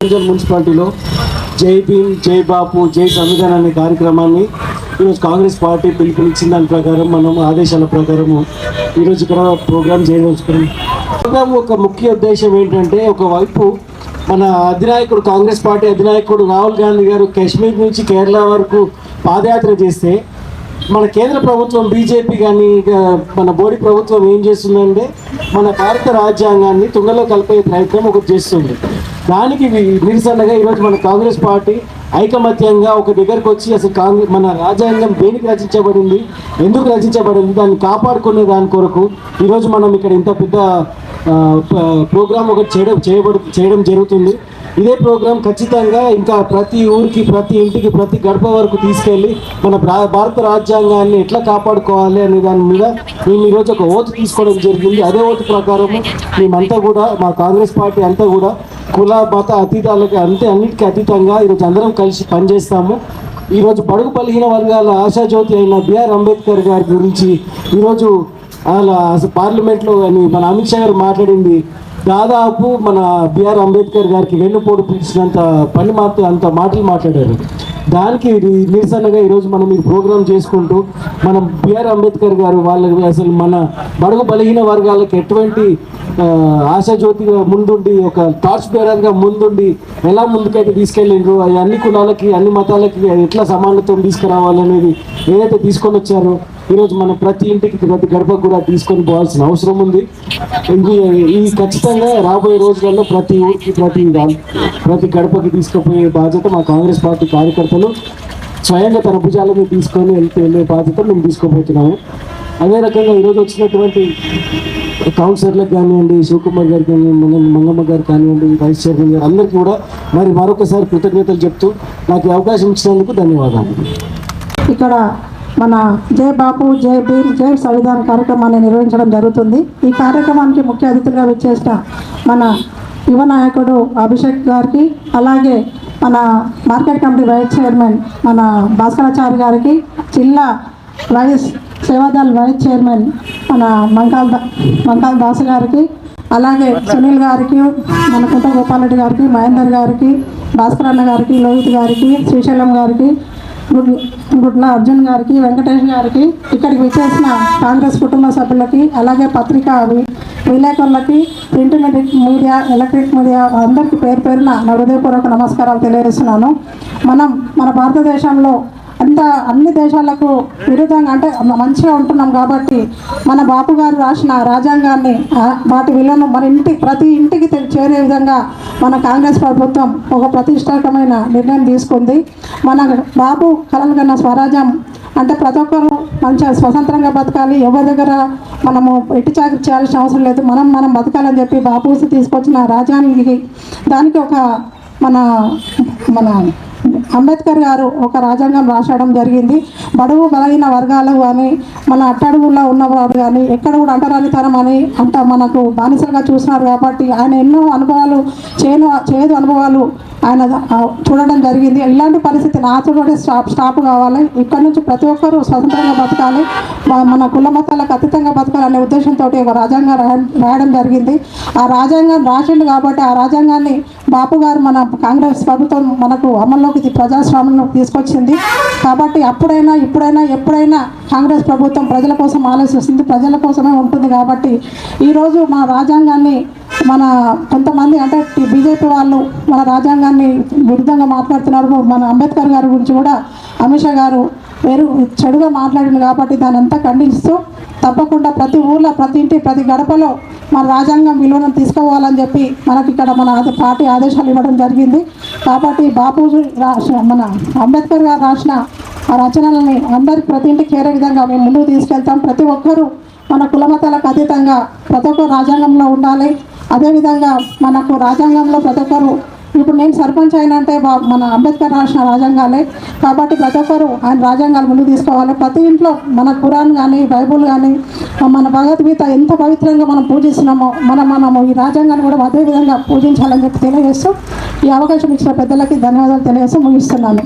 రంజల్ మున్సిపాలిటీలో జై భీమ్ జై బాపు జై సంవిధాన్ అనే కార్యక్రమాన్ని ఈరోజు కాంగ్రెస్ పార్టీ పిలుపునిచ్చిన దాని ప్రకారం మనం ఆదేశాల ప్రకారము ఈరోజు ఇక్కడ ప్రోగ్రామ్ చేయదలుచుకున్నాం. ప్రోగ్రామ్ ఒక ముఖ్య ఉద్దేశం ఏంటంటే ఒకవైపు మన అధినాయకుడు కాంగ్రెస్ పార్టీ అధినాయకుడు రాహుల్ గాంధీ గారు కాశ్మీర్ నుంచి కేరళ వరకు పాదయాత్ర చేస్తే మన కేంద్ర ప్రభుత్వం బీజేపీ కానీ ఇక మన మోడీ ప్రభుత్వం ఏం చేస్తుందంటే మన భారత రాజ్యాంగాన్ని తుంగలో కలిపే ప్రయత్నం ఒకటి చేస్తుంది. దానికి నిరసనగా ఈరోజు మన కాంగ్రెస్ పార్టీ ఐకమత్యంగా ఒక దగ్గరకు వచ్చి అసలు కాంగ్రెస్ మన రాజ్యాంగం దేనికి రచించబడింది ఎందుకు రచించబడింది దాన్ని కాపాడుకునే దాని కొరకు ఈరోజు మనం ఇక్కడ ఇంత పెద్ద ప్రోగ్రాం ప్రోగ్రామ్ ఒకటి చేయడం చేయబడు చేయడం జరుగుతుంది. ఇదే ప్రోగ్రాం ఖచ్చితంగా ఇంకా ప్రతి ఊరికి ప్రతి ఇంటికి ప్రతి గడప వరకు తీసుకెళ్ళి మన భారత రాజ్యాంగాన్ని ఎట్లా కాపాడుకోవాలి అనే దాని మీద మేము ఈరోజు ఒక ఓటు తీసుకోవడం జరిగింది. అదే ఓటు ప్రకారము మేమంతా కూడా మా కాంగ్రెస్ పార్టీ అంతా కూడా కుల మత అతీతాలకి అంతే అన్నిటికీ అతీతంగా ఈరోజు అందరం కలిసి పనిచేస్తాము. ఈరోజు బడుగు బలహీన వర్గాల ఆశాజ్యోతి అయిన బిఆర్ అంబేద్కర్ గారి గురించి ఈరోజు అలా పార్లమెంట్లో అని మన అమిత్ షా గారు మాట్లాడింది. దాదాపు మన బిఆర్ అంబేద్కర్ గారికి వెన్నుపోటు పిలిచినంత పని మాత్రం అంత మాటలు మాట్లాడారు. దానికి నిరసనగా ఈరోజు మనం ఈ ప్రోగ్రాం చేసుకుంటూ మనం బిఆర్ అంబేద్కర్ గారు వాళ్ళకి అసలు మన బడుగు బలహీన వర్గాలకు ఎటువంటి ఆశాజ్యోతిగా ముందుండి ఒక టార్చ్ బేరర్గా ముందుండి ఎలా ముందుకైతే తీసుకెళ్ళిండ్రు అవి అన్ని కులాలకి అన్ని మతాలకి ఎట్లా సమానత్వం తీసుకురావాలనేది ఏదైతే తీసుకొని వచ్చారో ఈరోజు మనం ప్రతి ఇంటికి ప్రతి గడప కూడా తీసుకొని పోవాల్సిన అవసరం ఉంది. ఇది ఈ ఖచ్చితంగా రాబోయే రోజులలో ప్రతి ఊరికి ప్రతి ప్రతి గడపకి తీసుకుపోయే బాధ్యత మా కాంగ్రెస్ పార్టీ కార్యకర్తలు స్వయంగా తన భుజాల మీద తీసుకొని వెళ్తే వెళ్ళే బాధ్యత మేము తీసుకోబోతున్నాము అదే రకంగా ఈరోజు వచ్చినటువంటి కౌన్సిలర్లకు కానివ్వండి శివకుమార్ గారు కానివ్వండి మంగమ్మ గారు కానివ్వండి వైస్ చైర్మన్ గారు అందరికీ కూడా మరి మరొకసారి కృతజ్ఞతలు చెప్తూ నాకు అవకాశం ఇచ్చినందుకు ధన్యవాదాలు. ఇక్కడ మన జై బాపు జై భీమ్ జై సంవిధాన్ కార్యక్రమాన్ని నిర్వహించడం జరుగుతుంది. ఈ కార్యక్రమానికి ముఖ్య అతిథిగా విచ్చేసిన మన యువ నాయకుడు అభిషేక్ గారికి అలాగే మన మార్కెట్ కమిటీ వైస్ చైర్మన్ మన భాస్కరాచారి గారికి జిల్లా వైస్ సేవాదల్ వైస్ చైర్మన్ మన మంకాల్ దా- మంకాల్ దాసు గారికి అలాగే సునీల్ గారికి మన కుంట గోపాలరెడ్డి గారికి మహేందర్ గారికి భాస్కర్ అన్న గారికి లోహిత్ గారికి శ్రీశైలం గారికి గుడ్- గుడ్ల అర్జున్ గారికి వెంకటేష్ గారికి ఇక్కడికి విచ్చేసిన కాంగ్రెస్ కుటుంబ సభ్యులకి అలాగే పత్రికా అవి విలేకరులకి ప్రింట్ మీడియా ఎలక్ట్రిక్ మీడియా అందరికీ పేరు పేరున నా హృదయపూర్వక నమస్కారాలు తెలియజేస్తున్నాను. మనం మన భారతదేశంలో అంత అన్ని దేశాలకు విరుద్ధంగా అంటే మంచిగా ఉంటున్నాం కాబట్టి మన బాపు గారు రాసిన రాజ్యాంగాన్ని వాటి విలువను మన ఇంటి ప్రతి ఇంటికి చేరే విధంగా మన కాంగ్రెస్ ప్రభుత్వం ఒక ప్రతిష్టాకమైన నిర్ణయం తీసుకుంది. మన బాబు కలలు కన్న స్వరాజ్యం అంటే ప్రతి ఒక్కరు మంచిగా స్వతంత్రంగా బతకాలి. ఎవరి దగ్గర మనము ఎట్టి చాకరి చేయాల్సిన అవసరం లేదు. మనం మనం బతకాలని చెప్పి బాపు తీసుకొచ్చిన రాజ్యానికి దానికి ఒక మన మన అంబేద్కర్ గారు ఒక రాజ్యాంగం రాసడం జరిగింది. బడుగు బలహీన వర్గాలు కానీ మన అట్టడుగుల్లో ఉన్నవారు కానీ ఎక్కడ కూడా అంటరానితనం అని అంట మనకు బానిసలుగా చూసినారు కాబట్టి ఆయన ఎన్నో అనుభవాలు చేను చేదు అనుభవాలు ఆయన చూడడం జరిగింది. ఇలాంటి పరిస్థితి నాతో స్టాప్ స్టాప్ కావాలి. ఇక్కడ నుంచి ప్రతి ఒక్కరూ స్వతంత్రంగా బతకాలి. మన కుల మతాలకు అతీతంగా బతకాలనే ఉద్దేశంతో ఒక రాజ్యాంగం రాయడం జరిగింది. ఆ రాజ్యాంగం రాసిండు కాబట్టి ఆ రాజ్యాంగాన్ని బాపు గారు మన కాంగ్రెస్ ప్రభుత్వం మనకు అమల్లోకి ప్రజాస్వామ్యంలోకి తీసుకొచ్చింది. కాబట్టి అప్పుడైనా ఇప్పుడైనా ఎప్పుడైనా కాంగ్రెస్ ప్రభుత్వం ప్రజల కోసం ఆలోచిస్తుంది. ప్రజల కోసమే ఉంటుంది కాబట్టి ఈరోజు మా రాజ్యాంగాన్ని మన కొంతమంది అంటే బీజేపీ వాళ్ళు మన రాజ్యాంగాన్ని విరుద్ధంగా మాట్లాడుతున్నారు. మన అంబేద్కర్ గారి గురించి కూడా అమిత్ షా గారు వేరు చెడుగా మాట్లాడింది కాబట్టి దాన్ని అంతా ఖండిస్తూ తప్పకుండా ప్రతి ఊర్లో ప్రతి ఇంటి ప్రతి గడపలో మన రాజ్యాంగం విలువను తీసుకోవాలని చెప్పి మనకి ఇక్కడ మన పార్టీ ఆదేశాలు ఇవ్వడం జరిగింది. కాబట్టి బాపూజీ రాసిన మన అంబేద్కర్ గారు రాసిన ఆ రచనలని అందరి ప్రతి ఇంటికి చేరే విధంగా మేము ముందుకు తీసుకెళ్తాం. ప్రతి ఒక్కరూ మన కులమతాలకు అతీతంగా ప్రతి ఒక్కరు రాజ్యాంగంలో ఉండాలి. అదేవిధంగా మనకు రాజ్యాంగంలో ప్రతి ఒక్కరు నేను సర్పంచ్ అయినంటే మన అంబేద్కర్ రాసిన రాజ్యాంగాలే. కాబట్టి ప్రతి ఒక్కరు ఆయన రాజ్యాంగాలు ముందు తీసుకోవాలి. ప్రతి ఇంట్లో మన ఖురాన్ కానీ బైబుల్ కానీ మన భగవద్గీత ఎంత పవిత్రంగా మనం పూజిస్తున్నామో మనం మనము ఈ రాజ్యాంగాన్ని కూడా అదే విధంగా పూజించాలని చెప్పి తెలియజేస్తూ ఈ అవకాశం ఇచ్చిన పెద్దలకి ధన్యవాదాలు తెలియజేస్తూ ముగిస్తున్నాను.